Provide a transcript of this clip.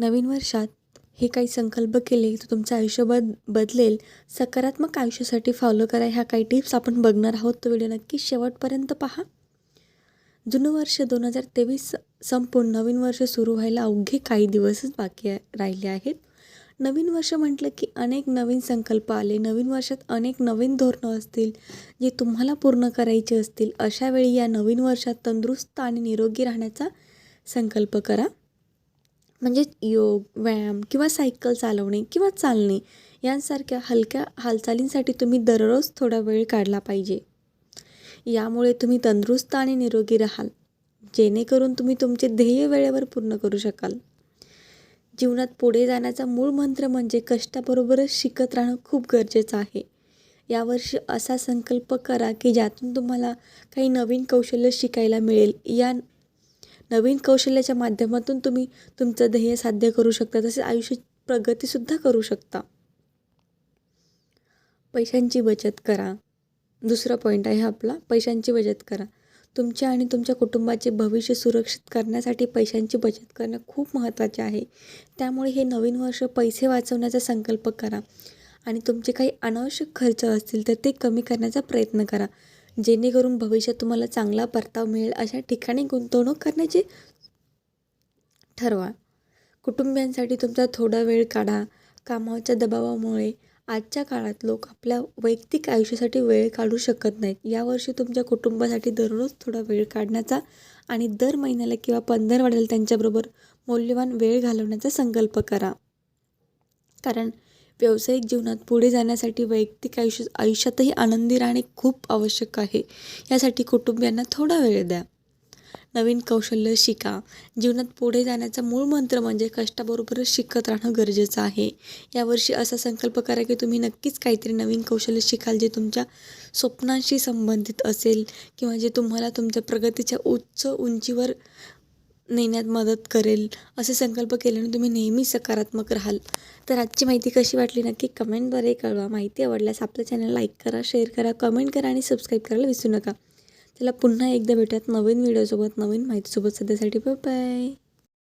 नवीन वर्षात हे काही संकल्प केले तर तुमचं आयुष्य बद बदलेल. सकारात्मक आयुष्यासाठी फॉलो करा. ह्या काही टिप्स आपण बघणार आहोत. तो व्हिडिओ नक्की शेवटपर्यंत पहा. जुनं वर्ष दोन हजार तेवीस संपून नवीन वर्ष सुरू व्हायला अवघे काही दिवसच बाकी राहिले आहेत. नवीन वर्ष म्हटलं की अनेक नवीन संकल्प आले. नवीन वर्षात अनेक नवीन धोरणं असतील जे तुम्हाला पूर्ण करायचे असतील. अशावेळी या नवीन वर्षात तंदुरुस्त आणि निरोगी राहण्याचा संकल्प करा. म्हणजेच योग व्यायाम किंवा सायकल चालवणे किंवा चालणे यांसारख्या हलक्या हालचालींसाठी तुम्ही दररोज थोडा वेळ काढला पाहिजे. यामुळे तुम्ही तंदुरुस्त आणि निरोगी राहाल. जेणेकरून तुम्ही तुमचे ध्येय वेळेवर पूर्ण करू शकाल. जीवनात पुढे जाण्याचा मूळ मंत्र म्हणजे कष्टाबरोबरच शिकत राहणं खूप गरजेचं आहे. यावर्षी असा संकल्प करा की ज्यातून तुम्हाला काही नवीन कौशल्य शिकायला मिळेल. या नवीन कौशल्याच्या माध्यमातून तुम्ही तुमचं ध्येय साध्य करू शकता तसेच आयुष्यात प्रगतीसुद्धा करू शकता. पैशांची बचत करा. दुसरा पॉईंट आहे आपला पैशांची बचत करा. तुमच्या आणि तुमच्या कुटुंबाचे भविष्य सुरक्षित करण्यासाठी पैशांची बचत करणं खूप महत्त्वाचे आहे. त्यामुळे हे नवीन वर्ष पैसे वाचवण्याचा संकल्प करा. आणि तुमचे काही अनावश्यक खर्च असतील तर ते कमी करण्याचा प्रयत्न करा. जेणेकरून भविष्यात तुम्हाला चांगला परताव मिळेल. अशा ठिकाणी गुंतवणूक करण्याचे ठरवा. कुटुंबियांसाठी तुमचा थोडा वेळ काढा. कामाच्या दबावामुळे आजच्या काळात लोक आपल्या वैयक्तिक आयुष्यासाठी वेळ काढू शकत नाहीत. यावर्षी तुमच्या कुटुंबासाठी दररोज थोडा वेळ काढण्याचा आणि दर महिन्याला किंवा पंधरवड्याला त्यांच्याबरोबर मौल्यवान वेळ घालवण्याचा संकल्प करा. कारण व्यावसायिक जीवनात पुढे जाण्यासाठी वैयक्तिक आयुष्य आयुष्यातही आनंदी राहणे खूप आवश्यक आहे. यासाठी कुटुंबियांना थोडा वेळ द्या. नवीन कौशल्य शिका. जीवनात पुढे जाण्याचा मूळ मंत्र म्हणजे कष्टाबरोबरच शिकत राहणं गरजेचं आहे. यावर्षी असा संकल्प करा की तुम्ही नक्कीच काहीतरी नवीन कौशल्य शिकाल जे तुमच्या स्वप्नांशी संबंधित असेल किंवा जे तुम्हाला तुमच्या प्रगतीच्या उच्च उंचीवर नेण्यात मदत करेल असे संकल्प केल्याने तुम्ही नेहमी सकारात्मक राहाल. तर आजची माहिती कशी वाटली नक्की कमेंटद्वारे कळवा. माहिती आवडल्यास आपलं चॅनल लाईक करा शेअर करा कमेंट करा आणि सबस्क्राईब करायला विसरू नका. चला पुन्हा एकदा भेटूयात नवीन व्हिडिओसोबत नवीन माहितीसोबत. सध्यासाठी बाय बाय